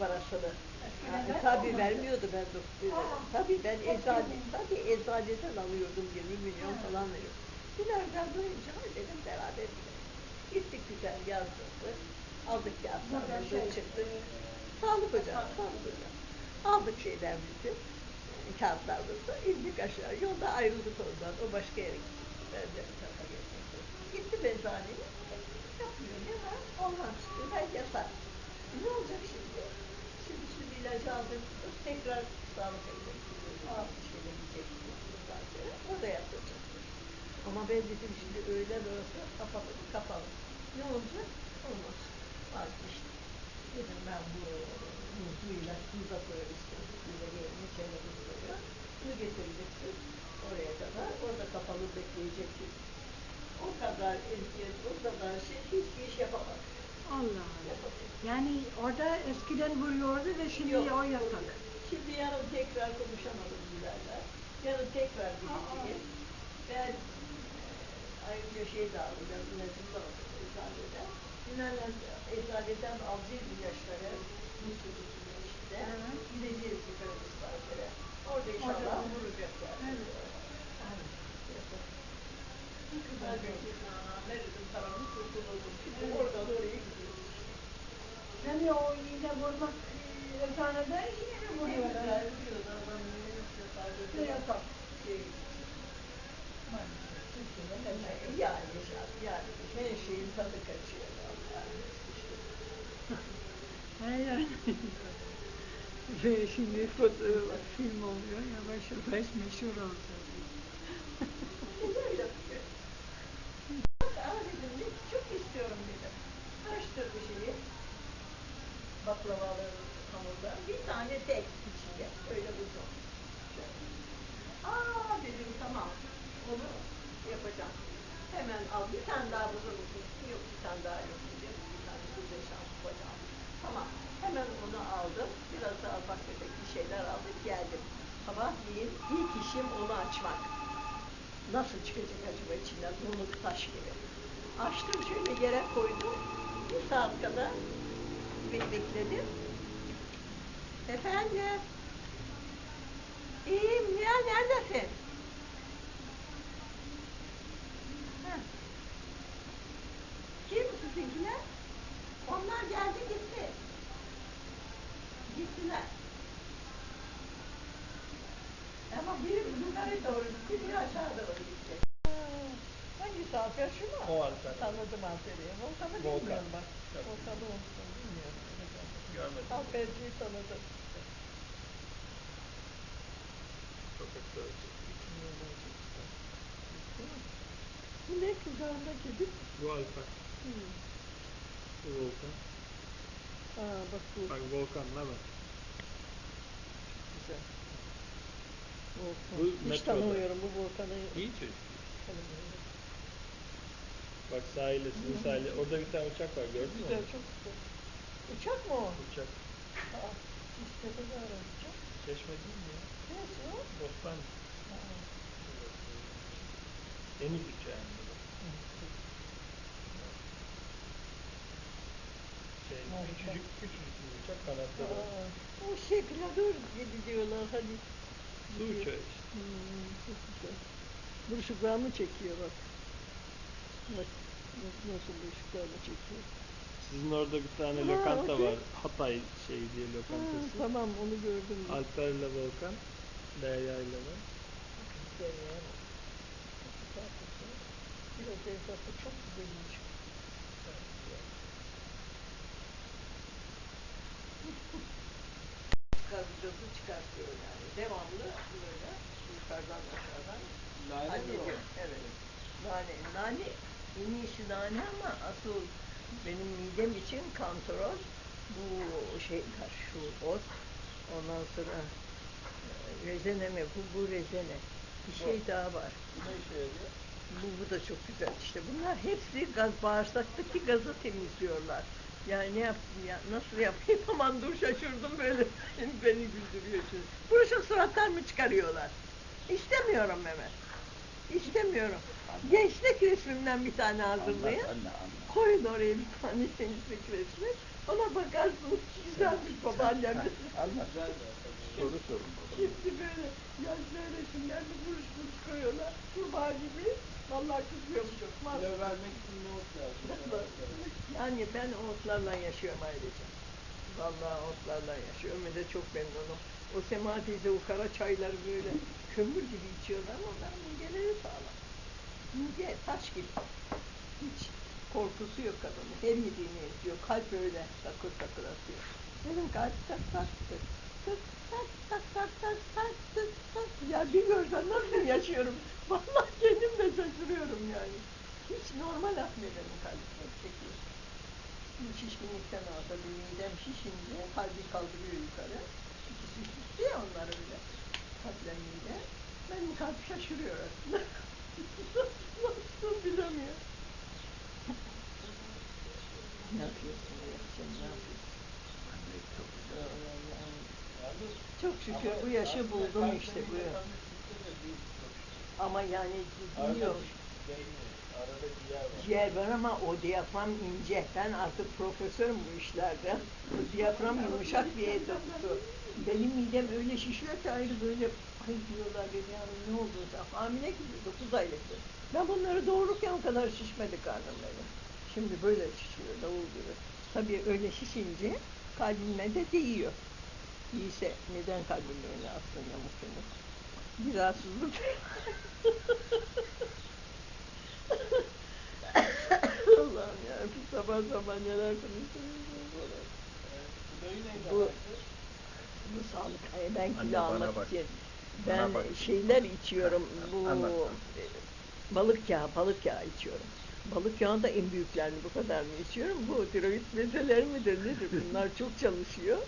parasını. Ha, tabii vermiyordu ben doktora. Tabii ben eczane, tabii eczaneden alıyordum 20 milyon falan veriyordum. Günlerden duyunca dedim beraber gidelim. Gittik güzel yazdırdık. Aldık kağıtlarımızı çıktık. Sağlık hocam, sağlık hocam. Aldık şeylerimizi, e, kağıtlarımızı, indik aşağı. Yolda ayrıldık ondan. O başka yere gitti. Ben de bir tarafa geçtim. Gittim eczaneye. Yapmıyor ne var? Ondan çıktı. Ben yatar. E, Ne olacak şimdi? İlacı aldım. Tekrar sağlık evine gidiyoruz. Aa, bir şeyle gideceksiniz. Orada yapacağız. Ama ben dedim şimdi öğlen orası kapalı, kapalı. Ne olacak? Olmaz. Vazgeçtim. Dedim ben bu muzluyla tuza. Tuza yerine çayla buz koyuyor. Bunu getireceksin oraya kadar. Orada kapalı bekleyeceksin. O kadar eziyet, o kadar şey, hiçbir iş yapamadım. Yani orada eskiden vuruyordu ve şimdi Yok. o yasak. Şimdi yarın tekrar konuşamadım Güler'le. Yarın tekrar gideceğiz. Ben e, ayrıca şey de alacağım, ilacımı da alacağım eczaneden. Güler'le eczaneden alacağız ilaçları. Bir sürü işte. Hı. Gideceğiz yukarı misafire. Orada inşallah Orada. vuracaklar. Evet. Aynen. Ben de Meridin tarafı kurtuldum. Şimdi oradan oraya gidiyoruz. Yani iğne vurmak e, eczanede yine mi vuruyorlar? Ne yasak? Yani yani her şeyin tadı kaçıyor. Hayır. Ve şimdi foto, film oluyor yavaş yavaş meşhur olacak. Böyle yapıyor. Aa dedim ne çok istiyorum dedim. Açtırdı şeyi. Baklavalı hamurdan bir tane tek içinde. Öyle uzun. Şöyle. Aa dedim tamam. Onu yapacağım. Hemen al bir tane daha bulur musun? Yok bir tane daha yok dedim. Bir tane kuzey şans yapacağım. Tamam. Hemen onu aldım. Biraz daha ufak tefek bir şeyler aldık geldim. Sabahleyin ilk işim onu açmak. Nasıl çıkacak acaba içinden donuk taş gibi. Açtım şöyle yere koydum. Bir saat kadar be- bekledim. Efendim? İyiyim ya neredesin? Ha. Kim sizinkiler? Onlar geldi gitti. Gittiler. Ama biri yukarı doğru gitti, biri aşağı doğru gitti. Hangisi Alper şu mu? O Alper. Tanıdım Alper'i. Volkan'ı Volkan. bilmiyorum bak. Tabii. Volkan'ı unuttum, bilmiyorum. Görmedim. Alperciyi tanıdım. Sokakta Bu ne kızağında kedi? Bu Alper. Hmm. Bu Volkan. Aa bak bu Bak Volkan'la bak. güzel. Volkan. Bu Hiç metroda. tanımıyorum bu Volkan'ı. İyi çocuk. tanımıyorum. Bak sahile, sizin sahile. Orada bir tane uçak var gördün mü? Güzel, onu? çok güzel. Uçak mı o? Uçak. Aa, İşte ne var uçak? Çeşme değil mi ya? Neresi o? Bostan. Aa. Deniz uçağı yani. Şey, küçücük, küçücük bir uçak kanatları. var. Aa, o şey planör gibi diyorlar hani. Su uçağı işte. Hmm, çok güzel. Bu ışıklarını çekiyor bak. Bak, bak nasıl bu ışıklarını çekiyor. Sizin orada bir tane Ha, lokanta okey. var. Hatay şey diye Ha, lokantası. tamam onu gördüm. ben. Alper ile Volkan. Derya ile ben. Güzel ya. Çok güzel çok güzel Nane. Nane en iyisi nane ama asıl benim midem için kantaroz bu şey var, şu ot. Ondan sonra e, rezene mi? Bu, bu rezene. Bir şey daha var. Ne? Bu, bu da çok güzel. İşte bunlar hepsi gaz, bağırsaktaki gazı temizliyorlar. Yani ne yap, ya, nasıl yapayım aman dur şaşırdım böyle. Beni güldürüyor şimdi. Buruşuk suratlar mı çıkarıyorlar? İstemiyorum Mehmet. İstemiyorum. Gençlik resmimden bir tane hazırlayın. Koyun oraya bir tane gençlik resmi. Ona bakarsınız güzelmiş babaannemiz. Anlat. Soru sorun. Şimdi böyle yaşlı resimlerini buruş buruş koyuyorlar. Kurbağa gibi. Vallahi. Mas- Kilo vermek için ne ot lazım? Yani ben otlarla yaşıyorum ayrıca. Vallahi otlarla yaşıyorum ve de çok memnunum. O Sema teyze o kara çayları böyle kömür gibi içiyorlar ama onların mideleri sağlam. Mide taş gibi. Hiç korkusu yok kadının. Her yediğini yapıyor. Kalp öyle takır takır atıyor. Benim kalp tak tak tık tık tak tak tak tak tak tık tak. Ya bir görsen nasıl yaşıyorum. Vallahi kendim de şaşırıyorum yani. Hiç normal kalbim. Hep çekiyor. Şişkinlikten aldı. Bir midem şişince kalbi kaldırıyor yukarı. Şişti ya onlar öyle. Kalple mide. Benim kalp şaşırıyor aslında. Nasıl bilemiyor. Ne yapıyorsun ya? Sen ne yapıyorsun? Çok güzel. Çok şükür bu yaşı buldum işte bu. Ama yani. Arada ciğer var. Ama o diyafram ince. Ben artık profesörüm bu işlerde. O diyafram yumuşak bir et dokusu. Benim midem öyle şişiyor ki ayrı böyle ay diyorlar beni yani ne oldu sen hamile gibi 9 aylıktı. Ben bunları doğururken o kadar şişmedi karnım benim. Şimdi böyle şişiyor davul gibi. Tabii öyle şişince kalbime de değiyor. İyiyse neden kalbimle öyle attın yamuk yamuk? Bir rahatsızlık. Allah'ım ya sabah sabah neler neydi? Bu, bu sağlık. Ben Anne, kilo bana almak bak. için. Ben bak. şeyler içiyorum. Bu Anlat. e, balık yağı, balık yağı içiyorum. Balık yağı da en büyüklerini bu kadar mı içiyorum? Bu tiroid mezeleri midir nedir? Bunlar çok çalışıyor.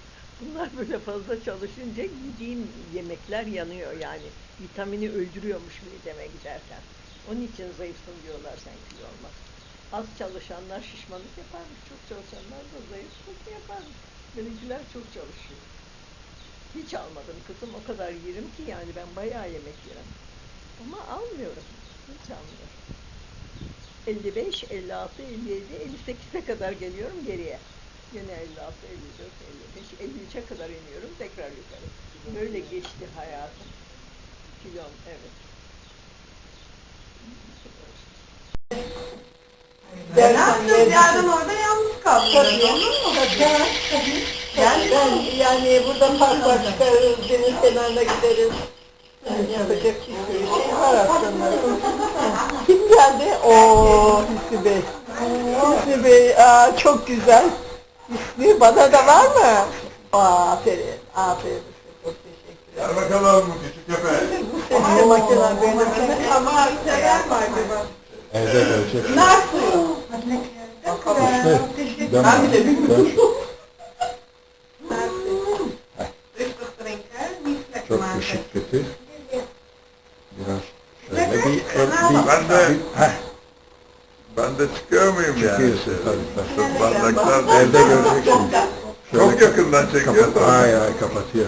Bunlar böyle fazla çalışınca yediğim yemekler yanıyor yani. Vitamini öldürüyormuş mideme giderken. Onun için zayıfsın diyorlar sen kilo olmaz. Az çalışanlar şişmanlık yaparmış, çok çalışanlar da zayıflık yaparmış. Benimkiler çok çalışıyor. Hiç almadım kızım, o kadar yerim ki yani ben bayağı yemek yerim. Ama almıyorum, hiç almıyorum. 55, 56, 57, 58'e kadar geliyorum geriye. Yine 56, 54, 55, 53'e kadar iniyorum tekrar yukarı. Böyle geçti hayatım. Kilom, evet. Ne yapacağız yarın orada yalnız kalacağız olur mu? Yani ben yani burada park var çıkarız, deniz kenarına gideriz. Yani yapacak bir sürü şey var aslında. Kim geldi? Oo Hüsnü Bey. Hüsnü Bey, aa, çok güzel. Hüsnü bana da var mı? Aa, aferin, aferin. Çok teşekkür ederim. Gel bakalım küçük köpek. Senin makinen benim. Ama sever mi acaba? Ölçek. Nar suyu. Ben bile bilmiyorum. Çok maken. ışık kötü. Biraz şöyle bir el bir... Ben de- Heh, Ben de çıkıyor muyum yani? çıkıyorsun tabii tabii. Şu bardaklar Evde göreceksin. çok yakından çekiyor Kapat, ay ay kapatıyor.